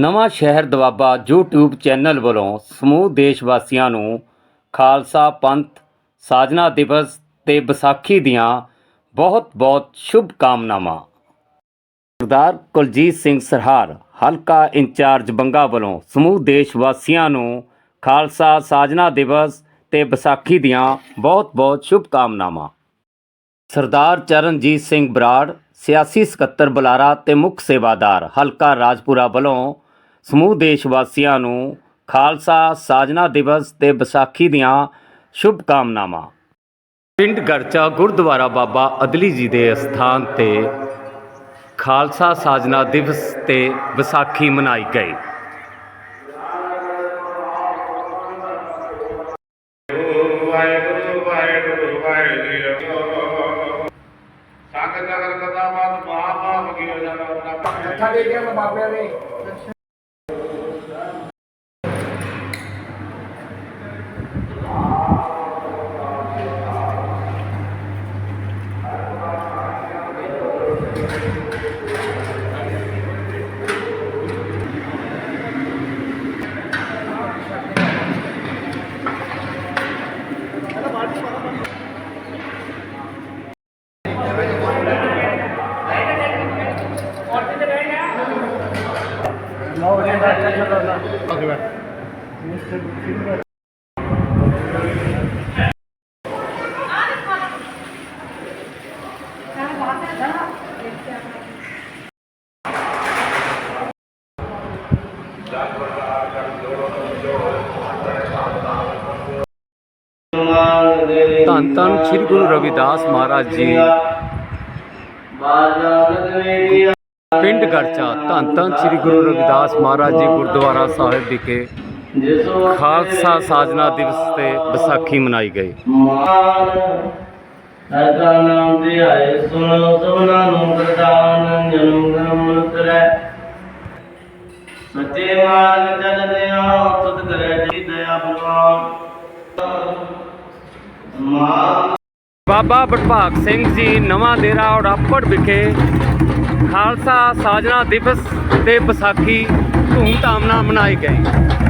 ਨਵਾਂ ਸ਼ਹਿਰ Doaba YouTube channel ਵੱਲੋਂ ਸਮੂਹ ਦੇਸ਼ ਵਾਸੀਆਂ ਨੂੰ ਖਾਲਸਾ ਪੰਥ, ਸਾਜਨਾ ਦਿਵਸ ਤੇ ਵਿਸਾਖੀ ਦੀਆਂ ਬਹੁਤ-ਬਹੁਤ ਸ਼ੁਭ ਕਾਮਨਾਵਾਂ ਸਰਦਾਰ ਕੁਲਜੀਤ ਸਿੰਘ ਸਰਹਾਰ, ਹਲਕਾ ਇੰਚਾਰਜ ਬੰਗਾ ਵੱਲੋਂ ਸਮੂਹ ਦੇਸ਼ ਵਾਸੀਆਂ ਨੂੰ ਖਾਲਸਾ ਸਾਜਨਾ ਦਿਵਸ ਤੇ ਵਿਸਾਖੀ ਦੀਆਂ ਬਹੁਤ-ਬਹੁਤ ਸ਼ੁਭ ਕਾਮਨਾਵਾਂ ਸਰਦਾਰ ਚਰਨਜੀਤ ਸਿੰਘ ਬਰਾੜ, ਸਿਆਸੀ ਸਕੱਤਰ ਬੁਲਾਰਾ ਤੇ ਮੁੱਖ ਸੇਵਾਦਾਰ ਹਲਕਾ ਰਾਜਪੁਰਾ ਵੱਲੋਂ ਸਮੂਹ ਦੇਸ਼ ਵਾਸੀਆਂ ਨੂੰ ਖਾਲਸਾ ਸਾਜਨਾ ਦਿਵਸ ਤੇ ਵਿਸਾਖੀ ਦੀਆਂ ਸ਼ੁਭ ਕਾਮਨਾਵਾਂ ਪਿੰਡ ਗਰਚਾ ਗੁਰਦੁਆਰਾ ਬਾਬਾ ਅਦਲੀ ਜੀ ਦੇ ਅਸਥਾਨ ਤੇ ਖਾਲਸਾ ਸਾਜਨਾ ਦਿਵਸ ਤੇ ਵਿਸਾਖੀ ਮਨਾਈ ਗਈ। ਵਾਹਿਗੁਰੂ ਵਾਹਿਗੁਰੂ ਵਾਹਿਗੁਰੂ ਸਾਖ ਮਹਾਪਾਪ ਕੀ ਹੋ ਜਾਣਾ ਮੱਥਾ ਟੇਕਿਆ ਬਾਬਿਆਂ ਨੇ 9 ਵਜੇ ਦਾ ਟੈਸ਼ਨ ਕਰਨਾ ਅੱਗੇ ਬੈਠ ਧੰਨ ਧੰਨ ਸ੍ਰੀ ਗੁਰੂ ਰਵਿਦਾਸ ਮਹਾਰਾਜ ਜੀ। ਬਾਜਾ ਰਤਨੇ ਦੀ ਪਿੰਡ ਗਰਚਾ ਧੰਨ ਧੰਨ ਸ੍ਰੀ ਗੁਰੂ ਰਵਿਦਾਸ ਮਹਾਰਾਜ ਜੀ ਗੁਰਦੁਆਰਾ ਸਾਹਿਬ ਵਿਖੇ ਖਾਲਸਾ ਸਾਜਨਾ ਦਿਵਸ ਤੇ ਵਿਸਾਖੀ ਮਨਾਈ ਗਈ। ਸਦਾ ਨਾਮ ਧਿਆਏ ਸੁਣੋ ਸਭਨਾ ਨੂੰ ਪ੍ਰਦਾਨ ਜਨਮ ਗਰਮ ਉਤਰੈ ਸੱਚੇ ਮਾਰਗ ਚੱਲਦੇ ਆ ਤੁਧ ਕਰੇ ਜੀ ਦਇਆ ਬਲਵਾਨ ਮਾਨ ਬਾਬਾ ਬਟਭਾਗ ਸਿੰਘ ਜੀ ਨਵਾਂ ਡੇਰਾ ਔੜਾਪੜ ਵਿਖੇ ਖਾਲਸਾ ਸਾਜਨਾ ਦਿਵਸ ਤੇ ਵਿਸਾਖੀ ਧੂਮ ਧਾਮ ਨਾਲ ਮਨਾਈ ਗਈ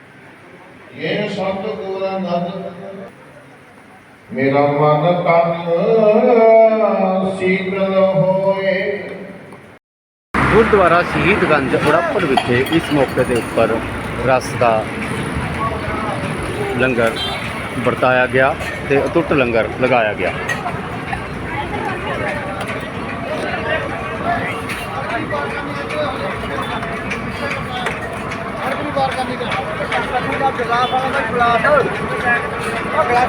ਮੇਰਾ ਮਨ ਤਨ ਸੀਤਲ ਹੋਏ। ਗੁਰਦੁਆਰਾ ਸ਼ਹੀਦਗੰਜ ਉੜਾਪੜ ਵਿਖੇ ਇਸ ਮੌਕੇ ਦੇ ਉੱਪਰ ਰਸ ਦਾ ਲੰਗਰ ਵਰਤਾਇਆ ਗਿਆ ਤੇ ਅਟੁੱਟ ਲੰਗਰ ਲਗਾਇਆ ਗਿਆ। ਅਗਲਾ